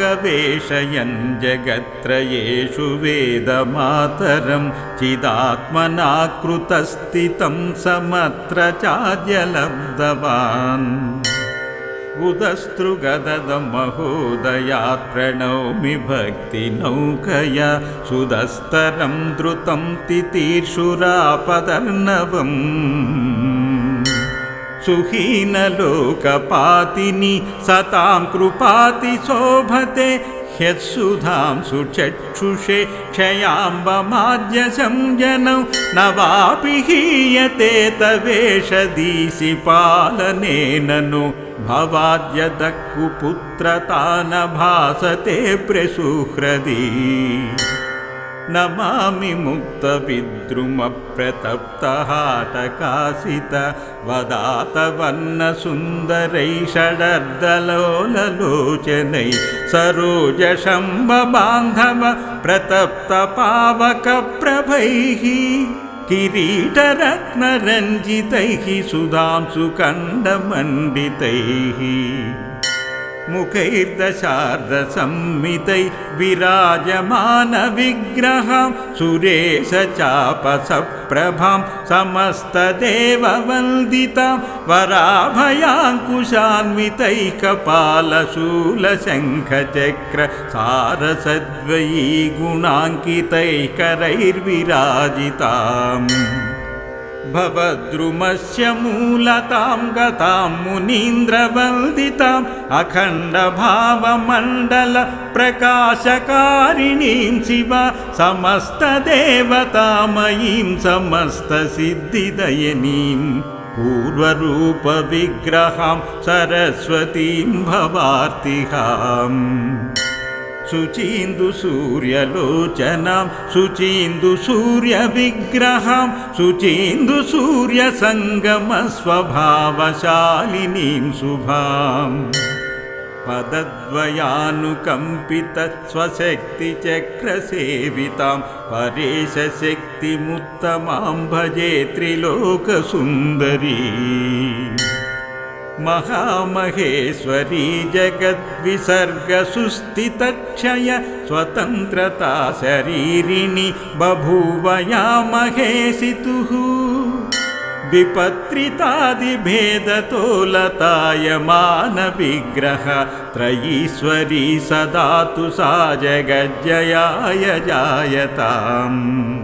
गवेषयन् जगत्त्रयेषु वेदमातरं चिदात्मना कृतस्थितं समत्र चाद्यलब्धवान् उदस्तृगदमहोदयात् प्रणौमि भक्तिनौकया सुदस्तरं द्रुतं तितीर्षुरापदर्णवम् सुहीनलोकपातिनि सतां कृपाति शोभते ह्यत्सुधां सुचक्षुषे क्षयाम्बमाद्यशं जनौ न वापि हीयते तवेषदीसि पालनेन नो भवाद्यदक्कुपुत्रता न भासते प्रसुहृदी नमामि मुक्तविद्रुमप्रतप्तहाटकासित वदातवन्नसुन्दरै षडर्दलोललोचनै सरोजशम्बबान्धव प्रतप्तपावकप्रभैः किरीटरत्नरञ्जितैः सुधांसुकण्डमण्डितैः मुखैर्दशार्धसंमितै विराजमानविग्रहां सुरेशचापसप्रभां समस्तदेववन्दितां वराभयाङ्कुशान्वितैकपालशूलशङ्खचक्र सारसद्वयी गुणाङ्कितैकरैर्विराजिताम् भवद्रुमस्य मूलतां गतां मुनीन्द्रवन्दिताम् अखण्डभावमण्डलप्रकाशकारिणीं शिव समस्तदेवतामयीं समस्तसिद्धिदयनीं पूर्वरूपविग्रहां सरस्वतीं भवार्तिहाम् शुचीन्दुसूर्यलोचनां शुचीन्दुसूर्यविग्रहां शुचीन्दुसूर्यसङ्गमस्वभावशालिनीं शुभाम् पदद्वयानुकम्पितस्वशक्तिचक्रसेवितां परेशशक्तिमुत्तमां भजे त्रिलोकसुन्दरी महामहेश्वरी जगद्विसर्गसुस्थितक्षय स्वतन्त्रता शरीरिणि बभूवया महेशितुः विपत्रितादिभेदतोलतायमानविग्रह त्रयीश्वरी सदा तु सा जगज्जयाय जायताम्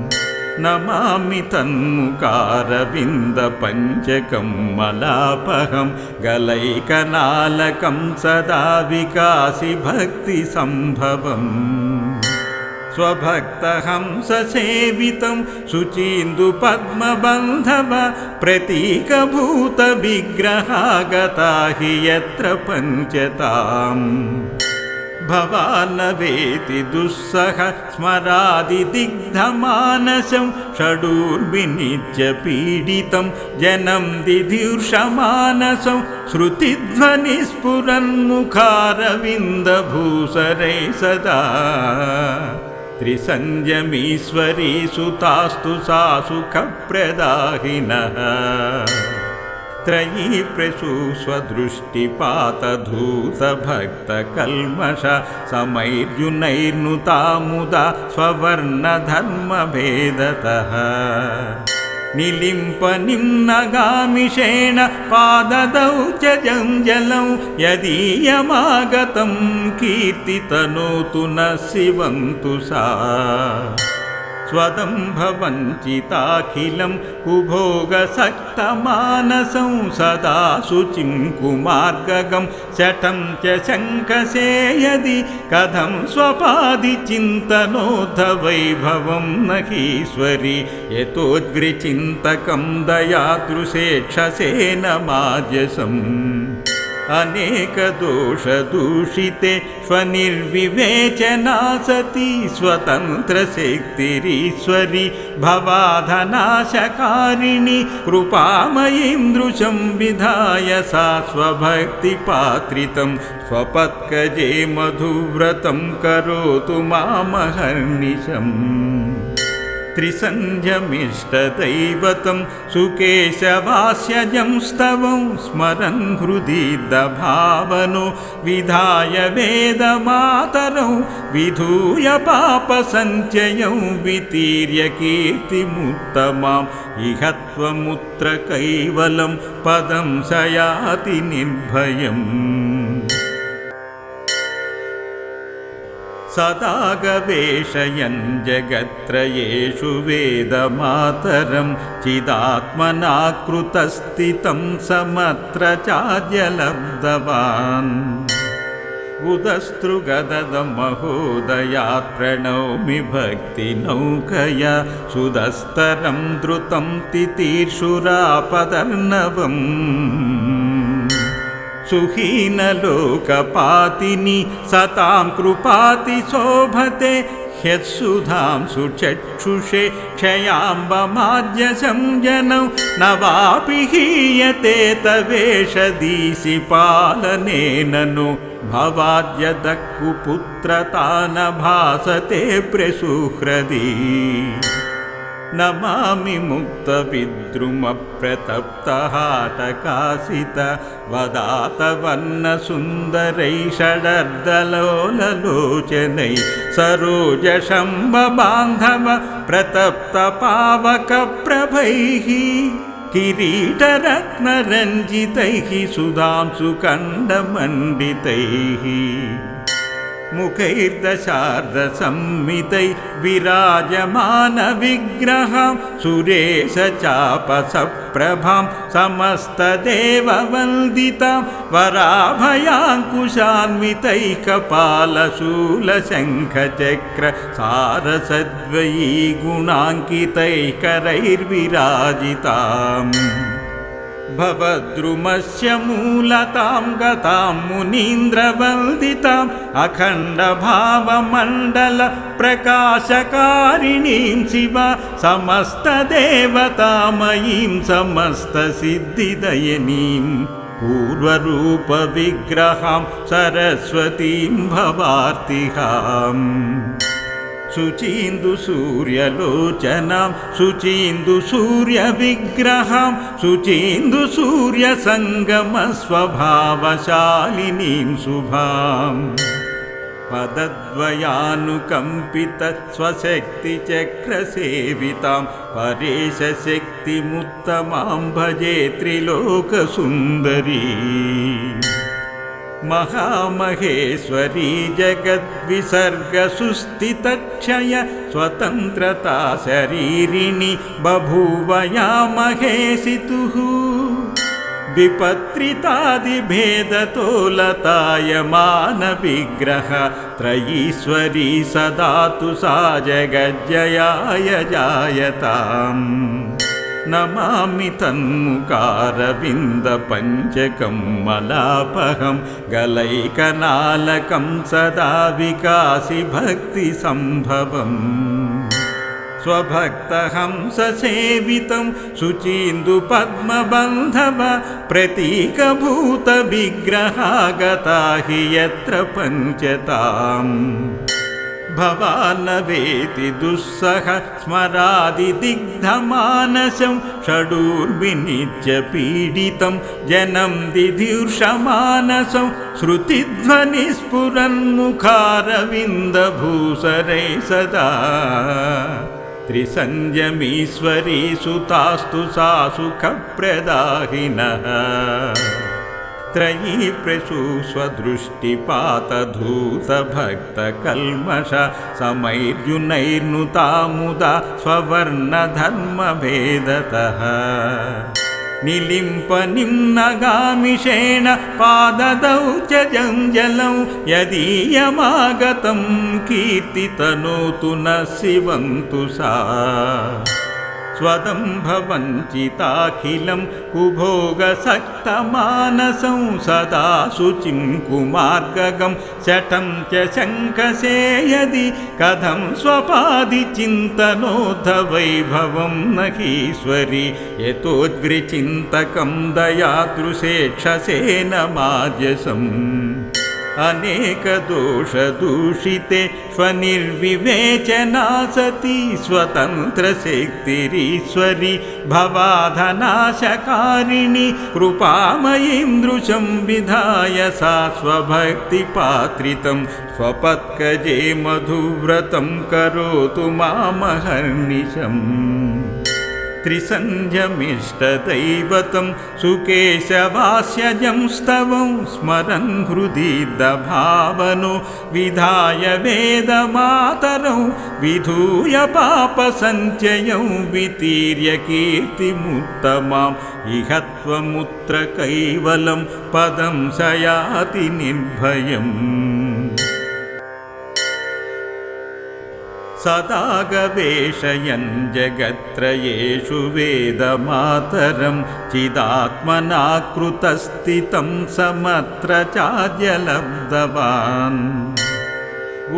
नमामि तन्मुकारविन्दपञ्चकं मलापहं गलैकनालकं सदा विकासि भक्तिसम्भवम् स्वभक्तहंससेवितं शुचीन्दुपद्मबन्धव प्रतीकभूतविग्रहागता हि यत्र पञ्चताम् भवानवेति दुःसह स्मरादिदिग्धमानसं षडूर्विनित्य पीडितं जनं दिधिर्षमानसं श्रुतिध्वनिस्फुरन्मुखारविन्दभूसरै सदा। त्रिसञ्जमीश्वरी सुतास्तु सा सुखप्रदाहिनः त्रयी प्रसु स्वदृष्टिपातधूतभक्तकल्मष समैर्जुनैर्नुता मुदा स्ववर्णधर्मभेदतः निलिम्पनिम्नगामिषेण पाददौ च जञ्जलं यदीयमागतं कीर्तितनोतु न शिवन्तु सा स्वदम्भवञ्चिताखिलं कुभोगसक्तमानसं सदा शुचिं कुमार्गगं शठं च शङ्कसे कथं स्वपादिचिन्तनोद्धवैभवं न हीश्वरि यतोद्विचिन्तकं दयादृशेक्षसेन माजसम् अनेकदोषदूषिते स्वनिर्विवेचना सती स्वतन्त्रशक्तिरीश्वरी भवाधनाशकारिणि कृपामयीं दृशं विधाय सा स्वभक्तिपात्रितं स्वपत्कजे मधुव्रतं करोतु मामहर्निशम् त्रिसन्ध्यमिष्टदैवतं सुकेशवास्यजं स्तवं स्मरन् हृदि दभावनो विधाय वेदमातरौ विधूय पापसञ्चयं वितीर्य कीर्तिमुत्तमाम् इह त्वमुत्र कैवलं पदं स निर्भयम् सदा गवेषयन् जगत्त्रयेषु वेदमातरं चिदात्मना कृतस्थितं समत्र चाद्यलब्धवान् उदस्तृगदमहोदयात् प्रणौमि भक्तिनौकया सुदस्तरं द्रुतं तितीर्षुरापदर्णवम् सुहीनलोकपातिनि सतां कृपाति शोभते ह्यत्सुधां सुचक्षुषे क्षयाम्बमाज्यसं जनौ न वापि हीयते तवेषदीसि पालनेन नो भवाद्यदक्कुपुत्रता न भासते प्रसुह्रदी नमामि मुक्तविद्रुमप्रतप्तहाटकासित वदातवन्नसुन्दरै षडर्दलोललोचनै सरोजशम्बबान्धव प्रतप्तपावकप्रभैः किरीटरत्नरञ्जितैः सुधांसुकण्डमण्डितैः मुखैर्दशार्धसंमितै विराजमानविग्रहं सुरेशचापसप्रभां समस्तदेववन्दितां वराभयाङ्कुशान्वितैकपालशूलशङ्खचक्र सारसद्वयी गुणाङ्कितैकरैर्विराजिताम् भवद्रुमस्य मूलतां गतां मुनीन्द्रवन्दिताम् अखण्डभावमण्डलप्रकाशकारिणीं शिव समस्तदेवतामयीं समस्तसिद्धिदयनीं पूर्वरूपविग्रहां सरस्वतीं भवार्तिहाम् శుచీందు సూర్యలోచనం శుచీందు సూర్య విగ్రహం శుచీందు సూర్య సంగమ స్వభావశాలినీం శుభాం. పదద్వయానుకంపిత స్వశక్తి చక్రసేవితాం పరేశశక్తిముత్తమాం భజే త్రిలోకసుందరీ महामहेश्वरी जगद्विसर्गसुस्थितक्षय स्वतन्त्रता शरीरिणि बभूवया महेशितुः विपत्रितादिभेदतोलतायमानविग्रह त्रयीश्वरी सदा तु सा जगज्जयाय जायताम् नमामि तन्मुकारविन्दपञ्चकं मलापहं गलैकनालकं सदा विकासि भक्तिसम्भवम् स्वभक्तहंससेवितं शुचीन्दुपद्मबन्धव प्रतीकभूतविग्रहागता हि यत्र पञ्चताम् भवानवेति दुःसह स्मरादिदिग्धमानसं षडूर्विनिज्य पीडितं जनं दिधिर्षमानसं श्रुतिध्वनिस्फुरन्मुखारविन्दभूसरै सदा। त्रिसञ्जमीश्वरी सुतास्तु सा सुखप्रदाहिनः त्रयी प्रसु स्वदृष्टिपातधूतभक्तकल्मष समैर्जुनैर्नुता मुदा स्ववर्णधर्मभेदतः निलिम्पनिम्नगामिषेण पाददौ च जञ्जलौ यदीयमागतं कीर्तितनोतु न शिवन्तु सा स्वदम्भवञ्चिताखिलं कुभोगसक्तमानसं सदा शुचिं कुमार्गगं शठं च शङ्कसे यदि कथं स्वपादिचिन्तनोऽथ वैभवं नहीश्वरि यतोद्विचिन्तकं दयादृशेक्षसेन माजसम् अनेकदोषदूषिते स्वनिर्विवेचना सती स्वतन्त्रशक्तिरीश्वरि भवाधनाशकारिणि कृपामयीं दृशं विधाय सा स्वभक्तिपात्रितं स्वपत्कजे मधुव्रतं करोतु मामहर्निशम् त्रिसन्ध्यमिष्टदैवतं सुकेशवास्यजं स्तवं स्मरन् हृदि दभावनो विधाय वेदमातरौ विधूय पापसञ्चयं वितीर्य कीर्तिमुत्तमाम् इह त्वमुत्र कैवलं पदं शयाति निर्भयम् सदा गवेषयन् जगत्त्रयेषु वेदमातरं चिदात्मना कृतस्थितं समत्र चाद्यलब्धवान्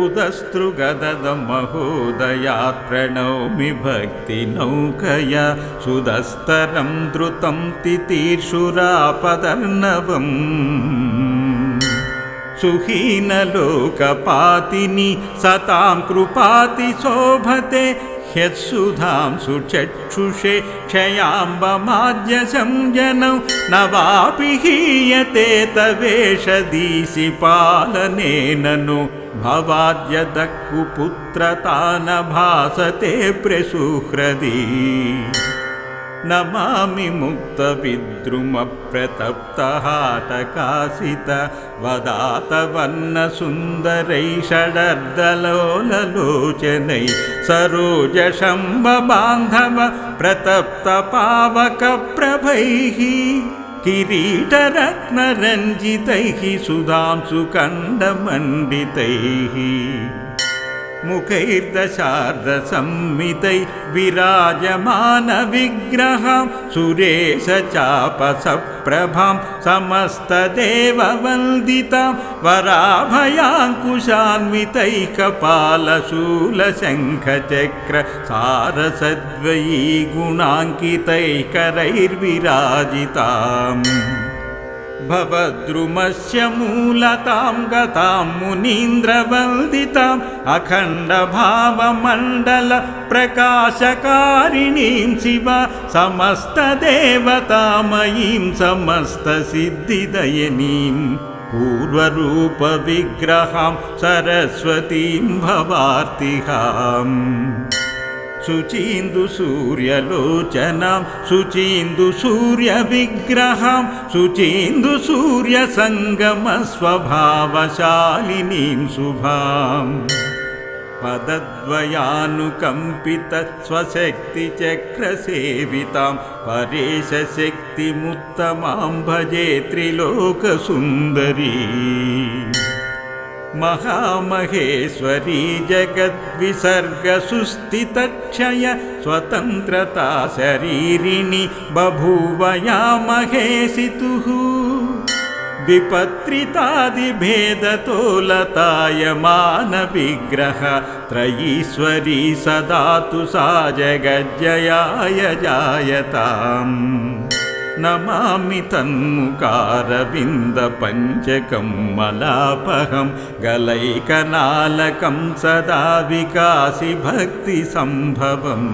उदस्तृगदमहोदयात् प्रणौमि भक्तिनौकया सुदस्तरं द्रुतं तितीर्षुरापदर्णवम् सुहीनलोकपातिनि सतां कृपाति शोभते ह्यत्सुधां सुचक्षुषे क्षयाम्बमाज्यशं जनौ न वापि हीयते पालनेन नो। भवाद्यदक्कुपुत्रता न भासते प्रसुहृदी नमामि मुक्तविद्रुमप्रतप्तहाटकासित वदातवन्नसुन्दरै षडर्दलोललोचनै सरोजशम्बबान्धव प्रतप्तपावकप्रभैः किरीटरत्नरञ्जितैः सुधांसुकण्डमण्डितैः मुखैर्दशार्धसंमितै विराजमानविग्रहं सुरेशचापसप्रभां समस्तदेववन्दितां वराभयाङ्कुशान्वितैकपालशूलशङ्खचक्र सारसद्वयी गुणाङ्कितैकरैर्विराजिताम् भवद्रुमस्य मूलतां गतां मुनीन्द्रवन्दिताम् अखण्डभावमण्डलप्रकाशकारिणीं शिव समस्तदेवतामयीं समस्तसिद्धिदयनीं पूर्वरूपविग्रहां सरस्वतीं भवार्तिहाम् శుచీందు సూర్యలోచనం శుచీందు సూర్య విగ్రహం శుచీందు సూర్య సంగమ స్వభావశాలినీం శుభాం. పదద్వయానుకంపిత స్వశక్తి చక్రసేవితాం పరేశశక్తిముత్తమాం భజే త్రిలోకసుందరీ महामहेश्वरी जगद्विसर्गसुस्थितक्षय स्वतन्त्रता शरीरिणि बभूवया महेशितुः विपत्रितादिभेदतोलतायमानविग्रह त्रयीश्वरी सदा तु सा जगज्जयाय जायताम् नमामि तन्मुकारविन्दपञ्चकं मलापहं गलैकनालकं सदा विकासि भक्तिसम्भवम्।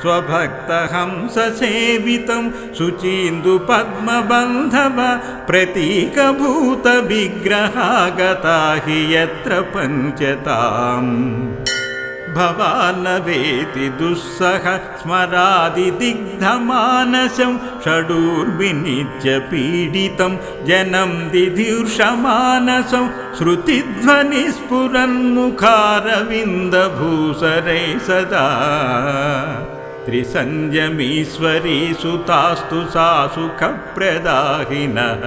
स्वभक्तहंससेवितं शुचीन्दुपद्मबन्धव प्रतीकभूतविग्रहागता हि यत्र पञ्चताम् भवानवेति दुःसह स्मरादिदिग्धमानसं षडूर्विनिज्य पीडितं जनं दिधिर्षमानसं श्रुतिध्वनिस्फुरन्मुखारविन्दभूसरै सदा। त्रिसञ्जमीश्वरी सुतास्तु सा सुखप्रदाहिनः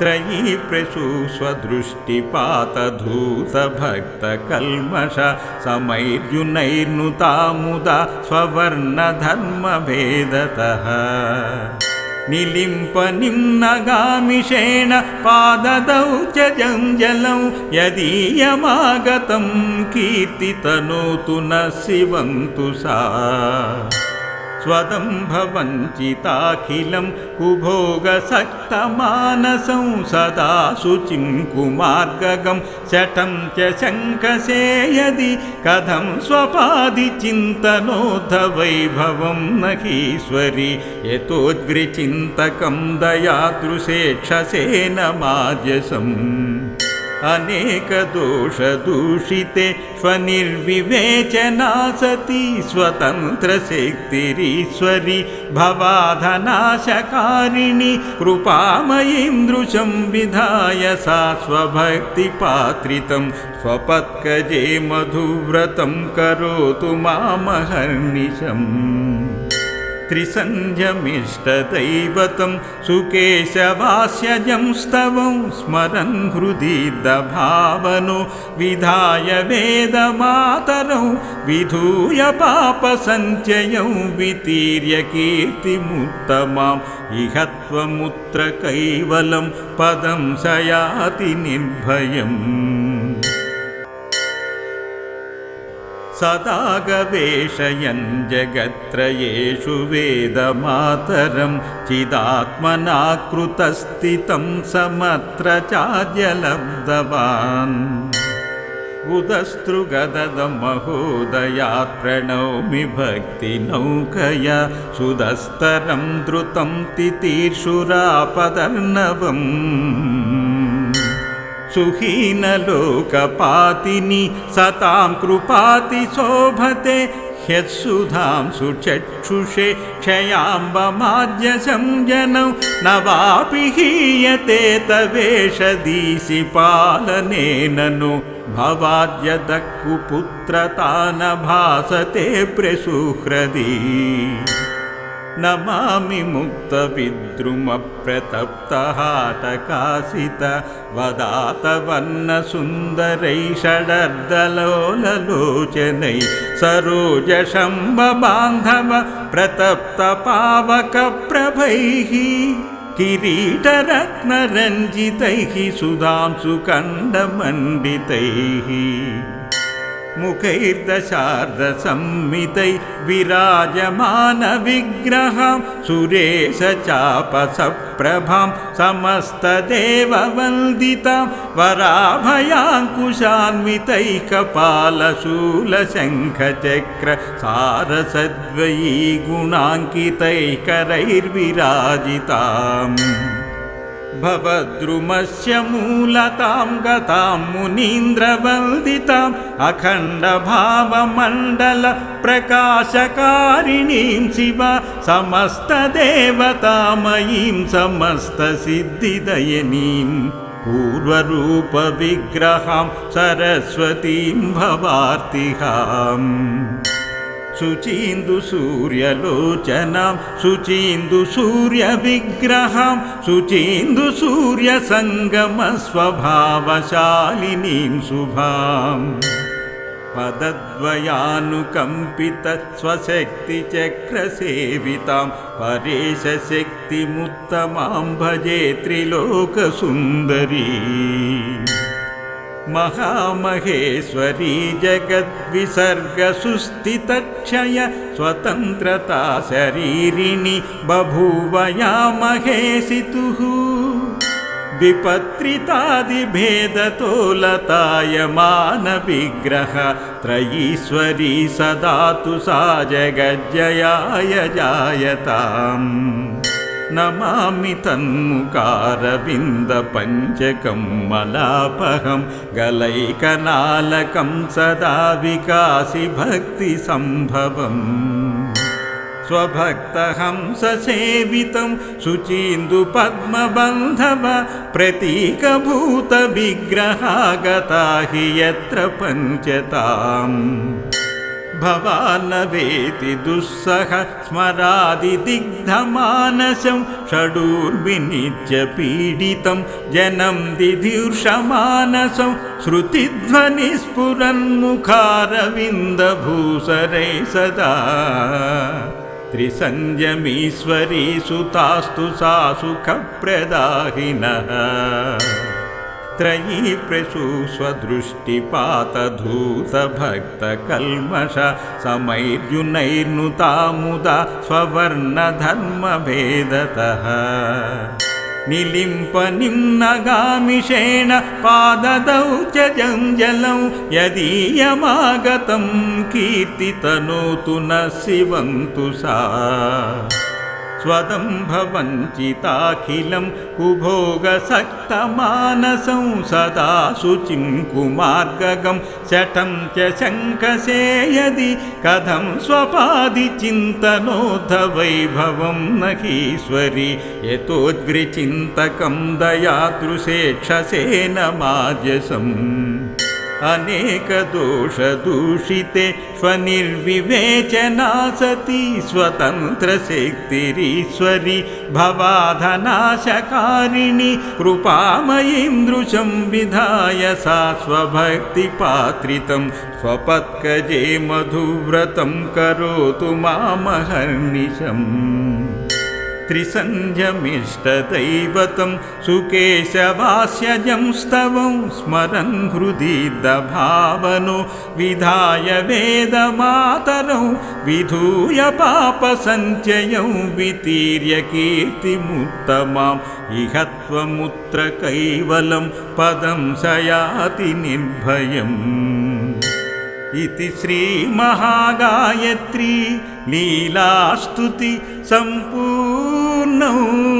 त्रयी प्रसु स्वदृष्टिपातधूतभक्तकल्मष समैर्जुनैर्नुता मुदा स्ववर्णधर्मभेदतः निलिम्पनिम्नगामिषेण पाददौ च जञ्जलौ यदीयमागतं कीर्तितनोतु न शिवन्तु सा स्वदम्भवञ्चिताखिलं कुभोगसक्तमानसं सदा शुचिं कुमार्गगं शठं च शङ्कसे यदि कथं स्वपादिचिन्तनोऽथ वैभवं नहीश्वरि यतोद्वृचिन्तकं दयादृशेक्षसेन माजसम् अनेकदोषदूषिते स्वनिर्विवेचना सती स्वतन्त्रशक्तिरीश्वरि भवाधनाशकारिणि कृपामयीं दृशं विधाय सा स्वभक्तिपात्रितं स्वपत्कजे मधुव्रतं करोतु मामहर्निशम् त्रिसन्ध्यमिष्टदैवतं सुकेशवास्यजं स्तवं स्मरन् हृदि दभावनो विधाय वेदमातरौ विधूय पापसञ्चयं वितीर्य कीर्तिमुत्तमाम् इह त्वमुत्र कैवलं पदं शयाति निर्भयम् सदा गवेषयन् जगत्त्रयेषु वेदमातरं चिदात्मना कृतस्थितं समत्र चाद्यलब्धवान् उदस्तृगदमहोदयात् प्रणौमि भक्तिनौकया सुदस्तरं द्रुतं तितीर्षुरापदर्णवम् सुहीनलोकपातिनि सतां कृपाति शोभते ह्यत्सुधां सुचक्षुषे क्षयाम्बमाज्यशं जनौ न वापि हीयते तवेषदीशि पालनेन नो। भवाद्यदक्कुपुत्रता न भासते प्रसुहृदी नमामि मुक्तविद्रुमप्रतप्तहाटकासित वदातवन्नसुन्दरै षडर्दलोललोचनै सरोजशम्बबान्धव प्रतप्तपावकप्रभैः किरीटरत्नरञ्जितैः सुधांसुकण्डमण्डितैः मुखैर्दशार्धसंमितै विराजमानविग्रहं सुरेशचापसप्रभां समस्तदेववन्दितां वराभयाङ्कुशान्वितैकपालशूलशङ्खचक्र सारसद्वयी गुणाङ्कितैकरैर्विराजिताम् भवद्रुमस्य मूलतां गतां मुनीन्द्रवन्दिताम् अखण्डभावमण्डलप्रकाशकारिणीं शिव समस्तदेवतामयीं समस्तसिद्धिदयनीं पूर्वरूपविग्रहां सरस्वतीं भवार्तिहाम् శుచీందు సూర్యలోచనం శుచీందు సూర్య విగ్రహం శుచీందు సూర్య సంగమ స్వభావశాలినీం శుభాం. పదద్వయానుకంపిత స్వశక్తి చక్రసేవితాం పరేశ శక్తిముత్తమాం భజే త్రిలోకసుందరీ. महामहेश्वरी जगद्विसर्गसुस्थितक्षय स्वतन्त्रता शरीरिणि बभूवया महेशितुः विपत्रितादिभेदतोलतायमानविग्रह त्रयीश्वरी सदा तु सा जगज्जयाय जायताम् नमामि तन्मुकारविन्दपञ्चकं मलापहं गलैकनालकं सदा विकासि भक्तिसम्भवम्। स्वभक्तहंससेवितं शुचीन्दुपद्मबन्धव प्रतीकभूतविग्रहागता हि यत्र पञ्चताम् भवानवेति दुःसह स्मरादिदिग्धमानसं षडूर्विनिज्य पीडितं जनं दिधिर्षमानसं श्रुतिध्वनिस्फुरन्मुखारविन्दभूसरै सदा। त्रिसञ्जमीश्वरी सुतास्तु सा सुखप्रदाहिनः त्रयी प्रसु स्वदृष्टिपातधूतभक्तकल्मष समैर्जुनैर्नुता मुदा स्ववर्णधर्मभेदतः निलिम्पनिम्नगामिषेण पाददौ च जञ्जलं यदीयमागतं कीर्तितनोतु न शिवन्तु सा स्वदम्भवञ्चिताखिलं कुभोगसक्तमानसं सदा शुचिं कुमार्गगं शठं च शङ्कसे यदि कथं स्वपादिचिन्तनोद्ध वैभवं न हीश्वरि यतोद्वृचिन्तकं दयादृशेक्षसेन माजसम् अनेकदोषदूषिते स्वनिर्विवेचना सती स्वतन्त्रशक्तिरीश्वरि भवाधनाशकारिणि कृपामयीं दृशं विधाय सा स्वभक्तिपात्रितं स्वपत्कजे मधुव्रतं करोतु मामहर्निशम्। त्रिसन्ध्यमिष्टदैवतं सुकेशवास्यजं स्तवं स्मरन् हृदि दभावनो विधाय वेदमातरौ विधूय पापसञ्चयं वितीर्य कीर्तिमुत्तमाम् इह त्वमुत्र कैवलं पदं स निर्भयम्। इति श्रीमहागायत्री लीलास्तुति نو